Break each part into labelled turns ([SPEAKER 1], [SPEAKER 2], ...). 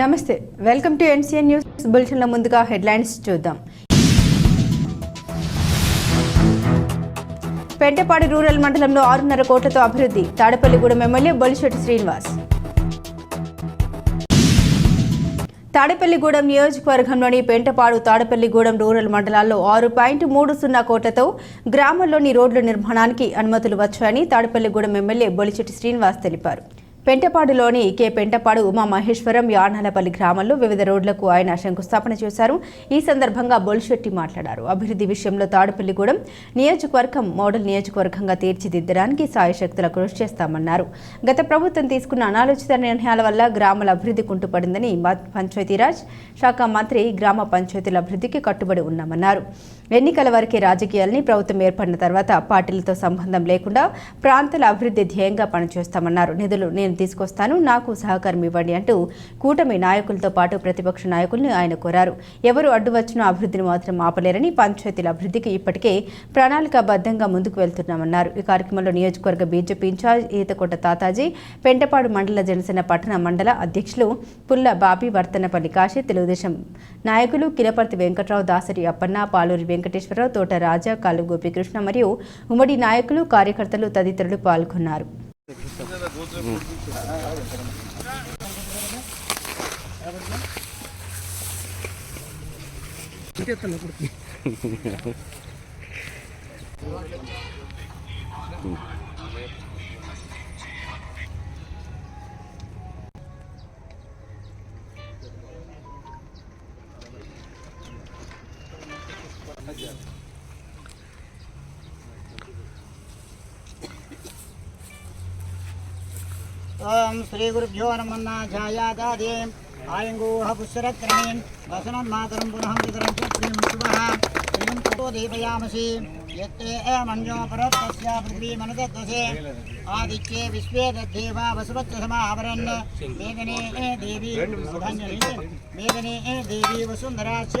[SPEAKER 1] నమస్తే welcome to NCN news బులెటిన్ల ముందుగా హెడ్లైన్స్ చూద్దాం. పెంటపాడు రూరల్ మండలంలో ఆరున్నర కోట్లతో అభివృద్ధి తాడేపల్లిగూడెం ఎమ్మెల్యే బొలిశెట్టి శ్రీనివాస్. తాడేపల్లిగూడెం నియోజకవర్గంలోని పెంటపాడు తాడేపల్లిగూడెం రూరల్ మండలాల్లో ఆరు పాయింట్ మూడు సున్నా కోట్లతో గ్రామంలోని రోడ్ల నిర్మాణానికి అనుమతులు వచ్చాయని తాడేపల్లిగూడెం ఎమ్మెల్యే బొలిచెట్టి శ్రీనివాస్ తెలిపారు. పెంటపాడులోని కె పెంటపాడు ఉమా మహేశ్వరం యానాలపల్లి గ్రామంలో వివిధ రోడ్లకు ఆయన శంకుస్థాపన చేశారు. ఈ సందర్భంగా బొల్శెట్టి మాట్లాడారు. అభివృద్ధి విషయంలో తాడుపల్లిగూడెం నియోజకవర్గం మోడల్ నియోజకవర్గంగా తీర్చిదిద్దడానికి సాయశక్తుల కృషి చేస్తామన్నారు. గత ప్రభుత్వం తీసుకున్న అనాలోచిత నిర్ణయాల వల్ల గ్రామాల అభివృద్ధి కుంటుపడిందని పంచాయతీరాజ్ శాఖ మంత్రి గ్రామ పంచాయతీల అభివృద్ధికి కట్టుబడి ఉన్నామన్నారు. ఎన్నికల వరకే రాజకీయాలని ప్రభుత్వం ఏర్పడిన తర్వాత పార్టీలతో సంబంధం లేకుండా ప్రాంతాల అభివృద్ధి ధ్యేయంగా పనిచేస్తామన్నారు. నిధులు నేను తీసుకొస్తాను నాకు సహకారం ఇవ్వండి అంటూ కూటమి నాయకులతో పాటు ప్రతిపక్ష నాయకుల్ని ఆయన కోరారు. ఎవరు అడ్డు వచ్చినా అభివృద్ధిని మాత్రం ఆపలేరని పంచాయతీల అభివృద్ధికి ఇప్పటికే ప్రణాళికాబద్ధంగా ముందుకు వెళ్తున్నామన్నారు. ఈ కార్యక్రమంలో నియోజకవర్గ బీజేపీ ఇన్ఛార్జ్ ఈతకోట తాతాజీ పెంటపాడు మండల జనసేన పట్టణ మండల అధ్యక్షులు పుల్ల బాబీ వర్తనపల్లి కాశీ తెలుగుదేశం నాయకులు కిలపర్తి వెంకట్రావు దాసరి అప్పన్న పాలూరి వెంకటేశ్వరరావు తోట రాజా కాలు గోపీకృష్ణ మరియు ఉమ్మడి నాయకులు కార్యకర్తలు తదితరులు పాల్గొన్నారు.
[SPEAKER 2] ओम श्री गुरुभ्यो नम पुष्यरक्रमीन् वसनं मातरं पुनः पितरं च प्रियं शिवः प्रियं ततो दीपयामसि यत्ते अमन्योपरस्तस्य पृथ्वीमनुदत्तसे आदित्ये विश्वे देवी मेदने देवी वसुन्धरास्य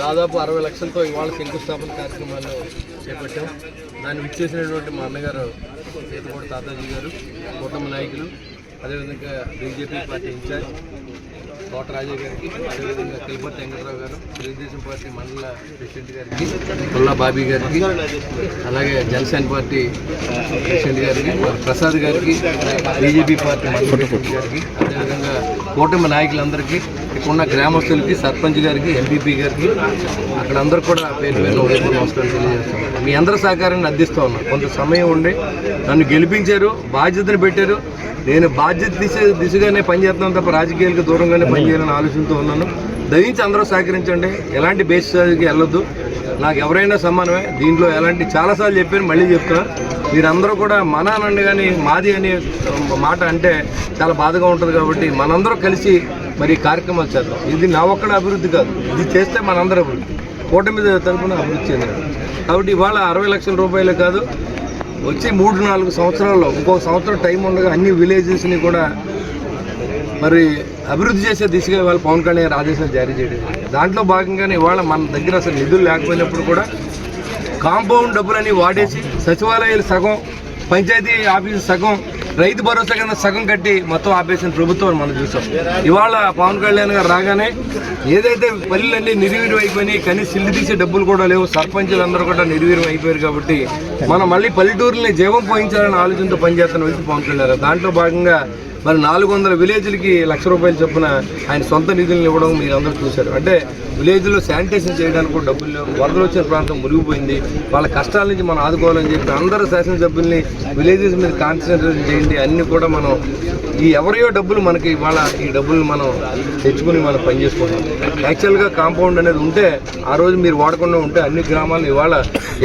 [SPEAKER 3] దాదాపు అరవై లక్షలతో ఇవాళ శంకుస్థాపన కార్యక్రమాలు చేపట్టాం. దాన్ని విచ్చేసినటువంటి మా అన్నగారు చేతకోట తాతాజీ గారు కుటుంబ నాయకులు అదేవిధంగా BJP party incharge Kota Raje గారికి అదేవిధంగా కిల్పర్తి వెంకటరావు గారు తెలుగుదేశం పార్టీ మండల ప్రెసిడెంట్ గారికి పుల్లా బాబీ గారికి అలాగే జనసేన పార్టీ ప్రెసిడెంట్ గారికి ప్రసాద్ గారికి బీజేపీ పార్టీ మండల ప్రెసిడెంట్ గారికి అదేవిధంగా కూటమి నాయకులందరికీ ఇక్కడ ఉన్న గ్రామస్తులకి సర్పంచ్ గారికి ఎంపీపీ గారికి అక్కడ అందరూ కూడా పేరు పేరు ఉదయపూర్ నమస్కారం తెలియజేస్తాం మీ అందరి సహకారాన్ని అందిస్తూ ఉన్నాం. కొంత సమయం ఉండి నన్ను గెలిపించారు బాధ్యతను పెట్టారు. నేను బాధ్యత దిశ దిశగానే పనిచేస్తున్నాను తప్ప రాజకీయాలకు దూరంగానే పనిచేయాలని ఆలోచనతో ఉన్నాను. దయించి అందరూ సహకరించండి. ఎలాంటి బేసిస్కి వెళ్ళొద్దు. నాకు ఎవరైనా సమానమే. దీంట్లో ఎలాంటి చాలాసార్లు చెప్పాను మళ్ళీ చెప్తున్నా. మీరందరూ కూడా మన అనండి కానీ మాది అనే మాట అంటే చాలా బాధగా ఉంటుంది కాబట్టి మనందరం కలిసి మరి కార్యక్రమాలు చేద్దాం. ఇది నా ఒక్కడ అభివృద్ధి కాదు. ఇది చేస్తే మనందరం అభివృద్ధి. కూటమి తరపున అభివృద్ధి చెందిన కాబట్టి ఇవాళ అరవై లక్షల రూపాయలే కాదు వచ్చే మూడు నాలుగు సంవత్సరాల్లో ఇంకో సంవత్సరం టైం ఉండగా అన్ని విలేజెస్ని కూడా మరి అభివృద్ధి చేసే దిశగా ఇవాళ పవన్ కళ్యాణ్ గారు ఆదేశాలు జారీ చేయడం దాంట్లో భాగంగానే ఇవాళ మన దగ్గర అసలు నిధులు లేకపోయినప్పుడు కూడా కాంపౌండ్ డబ్బులని వాడేసి సచివాలయాలు సగం పంచాయతీ ఆఫీసు సగం రైతు భరోసా కింద సగం కట్టి మొత్తం ఆపేసిన ప్రభుత్వం మనం చూసాం. ఇవాళ పవన్ కళ్యాణ్ గారు రాగానే ఏదైతే పల్లెలన్నీ నిర్వీర్యం అయిపోయినాయి కానీ సిల్లు తీసే డబ్బులు కూడా లేవు సర్పంచులు అందరూ కూడా నిర్వీర్యం అయిపోయారు కాబట్టి మనం మళ్ళీ పల్లెటూరుని జీవం పోయించాలనే ఆలోచనతో పనిచేస్తున్న వ్యక్తి పవన్ కళ్యాణ్ దాంట్లో భాగంగా మరి నాలుగు వందల విలేజ్లకి లక్ష రూపాయలు చొప్పున ఆయన సొంత నిధులను ఇవ్వడం మీరు అందరూ చూశారు. అంటే విలేజ్లో శానిటేషన్ చేయడానికి కూడా డబ్బులు లేవు. వరదలు వచ్చిన ప్రాంతం మునిగిపోయింది. వాళ్ళ కష్టాల నుంచి మనం ఆదుకోవాలని చెప్పి అందరూ శాసనసభ్యుల్ని విలేజెస్ మీద కాన్సన్ట్రేషన్ చేయండి. అన్నీ కూడా మనం ఈ ఎవరియో డబ్బులు మనకి ఇవాళ ఈ డబ్బులు మనం తెచ్చుకుని మనం పనిచేసుకుంటాం యాక్చువల్గా కాంపౌండ్ అనేది ఉంటే ఆ రోజు మీరు వాడకుండా ఉంటే అన్ని గ్రామాలు ఇవాళ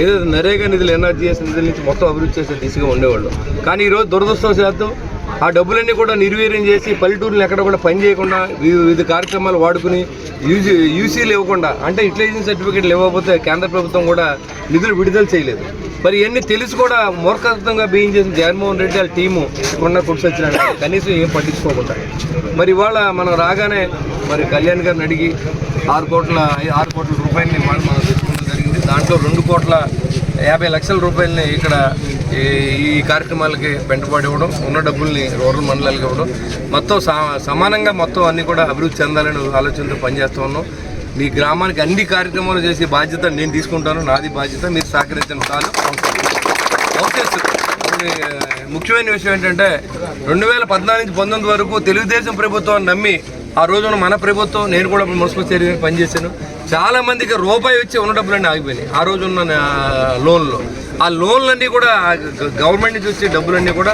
[SPEAKER 3] ఏదైతే నరేగా నిధులు ఎన్ఆర్జీఎస్ నిధుల నుంచి మొత్తం అభివృద్ధి చేసే దిశగా ఉండేవాళ్ళు. కానీ ఈరోజు దురదృష్టవశాత్తు ఆ డబ్బులన్నీ కూడా నిర్వీర్యం చేసి పల్లెటూరుని ఎక్కడ కూడా పని చేయకుండా వివిధ కార్యక్రమాలు వాడుకుని యూజీ యూసీలు ఇవ్వకుండా అంటే యూటిలైజేషన్ సర్టిఫికేట్లు ఇవ్వకపోతే కేంద్ర ప్రభుత్వం కూడా నిధులు విడుదల చేయలేదు. మరి ఇవన్నీ తెలిసి కూడా మూర్ఖత్వంగా బియ్యం చేసిన జగన్మోహన్ రెడ్డి వాళ్ళ టీము కొన్న కుడిసొచ్చినాడు కనీసం ఏం పట్టించుకోకుండా. మరి ఇవాళ మనం రాగానే మరి కళ్యాణ్ గారిని అడిగి ఆరు కోట్ల ఆరు కోట్ల రూపాయలని మనం తెచ్చుకోవడం జరిగింది. దాంట్లో రెండు కోట్ల యాభై లక్షల రూపాయలని ఇక్కడ ఈ- ఈ కార్యక్రమాలకి పెంటబడి ఇవ్వడం ఉన్న డబ్బుల్ని రూరల్ మండలాలకు ఇవ్వడం మొత్తం సమానంగా మొత్తం అన్ని కూడా అభివృద్ధి చెందాలని ఆలోచనతో పనిచేస్తూ ఉన్నాం. మీ గ్రామానికి అన్ని కార్యక్రమాలు చేసే బాధ్యత నేను తీసుకుంటాను నాది బాధ్యత మీరు సహకరించడం చాలు. ముఖ్యమైన విషయం ఏంటంటే రెండు వేల పద్నాలుగు నుంచి పంతొమ్మిది వరకు తెలుగుదేశం ప్రభుత్వాన్ని నమ్మి ఆ రోజున మన ప్రభుత్వం నేను కూడా మున్సిపల్ చైర్మన్ పనిచేశాను. చాలా మందికి రూపాయి వచ్చి ఉన్న డబ్బులన్నీ ఆగిపోయినాయి ఆ రోజు ఉన్న లోన్లో. ఆ లోన్లన్నీ కూడా గవర్నమెంట్ నుంచి వచ్చే డబ్బులన్నీ కూడా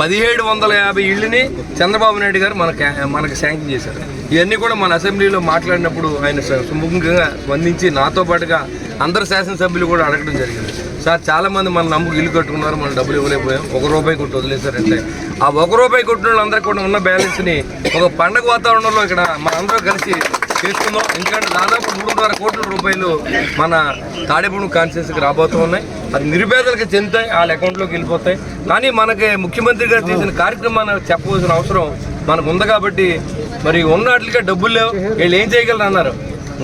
[SPEAKER 3] పదిహేడు వందల యాభై ఇళ్ళని చంద్రబాబు నాయుడు గారు మనకి మనకి శాంక్షన్ చేశారు. ఇవన్నీ కూడా మన అసెంబ్లీలో మాట్లాడినప్పుడు ఆయన సుముఖంగా స్పందించి నాతో పాటుగా అందరు శాసనసభ్యులు కూడా అడగడం జరిగింది. సార్ చాలా మంది మన నమ్ముకు ఇల్లు కట్టుకున్నారు మనం డబ్బులు ఇవ్వలేకపోయాం. ఒక రూపాయి కొట్టి వదిలేశారంటే ఆ ఒక రూపాయి కొట్టిన వాళ్ళందరూ కూడా ఉన్న బ్యాలెన్స్ని ఒక పండగ వాతావరణంలో ఇక్కడ మనందరం కలిసి చేసుకుందాం. ఎందుకంటే దాదాపు మూడున్నర కోట్ల రూపాయలు మన తాడేపూడి కాన్స్టిట్యూన్సీకి రాబోతూ ఉన్నాయి. అది నిరుపేదలకు చెందుతాయి వాళ్ళ అకౌంట్లోకి వెళ్ళిపోతాయి. కానీ మనకి ముఖ్యమంత్రి గారు చేసిన కార్యక్రమాన్ని చెప్పవలసిన అవసరం మనకు ఉంది కాబట్టి మరి ఉన్న వాటికే డబ్బులు లేవు. వీళ్ళు ఏం చేయగలరు అన్నారు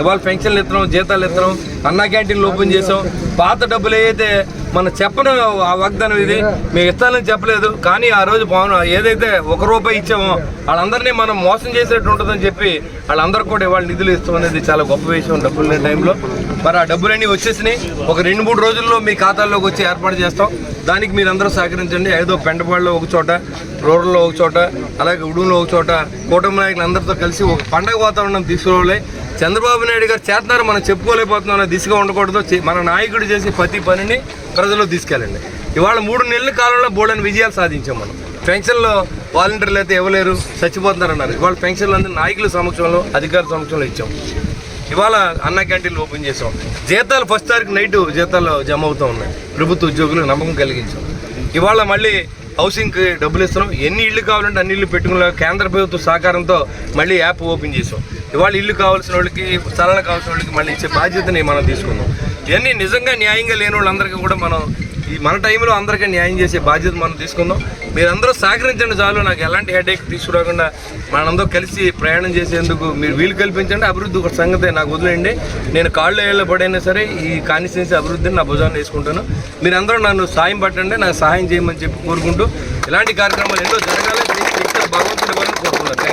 [SPEAKER 3] ఇవాళ పెన్షన్లు ఇస్తున్నాం జీతాలు ఇస్తున్నాం అన్నా క్యాంటీన్లు ఓపెన్ చేసాం. పాత డబ్బులు ఏదైతే మన చెప్పను ఆ వాగ్దానం ఇది మేము ఇస్తానని చెప్పలేదు. కానీ ఆ రోజు పవన్ ఏదైతే ఒక రూపాయి ఇచ్చామో వాళ్ళందరినీ మనం మోసం చేసేట్టు ఉంటుందని చెప్పి వాళ్ళందరూ కూడా ఇవాళ నిధులు ఇస్తాం అనేది చాలా గొప్ప విషయం డబ్బులు లేని టైంలో. మరి ఆ డబ్బులన్నీ వచ్చేసినాయి. ఒక రెండు మూడు రోజుల్లో మీ ఖాతాల్లోకి వచ్చి ఏర్పాటు చేస్తాం. దానికి మీరందరూ సహకరించండి. ఏదో పెండపాళ్ళలో ఒక చోట. రూరల్లో ఒక చోట అలాగే ఉడులో ఒక చోట కూటమి నాయకులు అందరితో కలిసి ఒక పండగ వాతావరణం తీసుకురావాలి. చంద్రబాబు నాయుడు గారు చేస్తున్నారు మనం చెప్పుకోలేకపోతున్నాం అనే దిశగా ఉండకూడదు. మన నాయకుడు చేసే ప్రతి పనిని ప్రజల్లో తీసుకెళ్ళండి. ఇవాళ మూడు నెలల కాలంలో బోల్డని విజయాలు సాధించాం మనం. పెన్షన్లో వాలంటీర్లు అయితే ఇవ్వలేరు చచ్చిపోతున్నారన్నారు. ఇవాళ పెన్షన్లు అందరూ నాయకుల సమక్షంలో అధికారుల సమక్షంలో ఇచ్చాం. ఇవాళ అన్న క్యాంటీన్లు ఓపెన్ చేసాం జీతాలు ఫస్ట్ తారీఖు నైట్ జీతాలు జమ అవుతూ ఉన్నాయి. ప్రభుత్వ ఉద్యోగులకు నమ్మకం కలిగించాం. ఇవాళ మళ్ళీ హౌసింగ్కి డబ్బులు ఇస్తున్నాం. ఎన్ని ఇళ్ళు కావాలంటే అన్ని ఇళ్ళు పెట్టుకునే కేంద్ర ప్రభుత్వ సహకారంతో మళ్ళీ యాప్ ఓపెన్ చేసాం ఇవాళ ఇల్లు కావాల్సిన వాళ్ళకి స్థలాలు కావాల్సిన వాళ్ళకి మళ్ళీ ఇచ్చే బాధ్యతని మనం తీసుకుందాం ఇవన్నీ నిజంగా న్యాయంగా లేని వాళ్ళందరికీ కూడా మనం ఈ మన టైంలో అందరికీ న్యాయం చేసే బాధ్యత మనం తీసుకుందాం. మీరందరూ సహకరించండి చాలు. నాకు ఎలాంటి హెడేక్ తీసుకురాకుండా మనందరూ కలిసి ప్రయాణం చేసేందుకు మీరు వీలు కల్పించండి. అభివృద్ధి ఒక సంగతే నాకు వదిలేయండి. నేను కాళ్ళు ఏళ్ళ పడైనా సరే ఈ కాన్స్టిట్యున్సీ అభివృద్ధిని నా భుజాన్ని వేసుకుంటాను. మీరందరూ నన్ను సాయం పట్టండి. నాకు సహాయం చేయమని చెప్పి కోరుకుంటూ ఇలాంటి కార్యక్రమాలు ఎన్నో జరగాలి. భగవంతుడి భగవంతుని వల్ల కోరుకుంటున్నాను.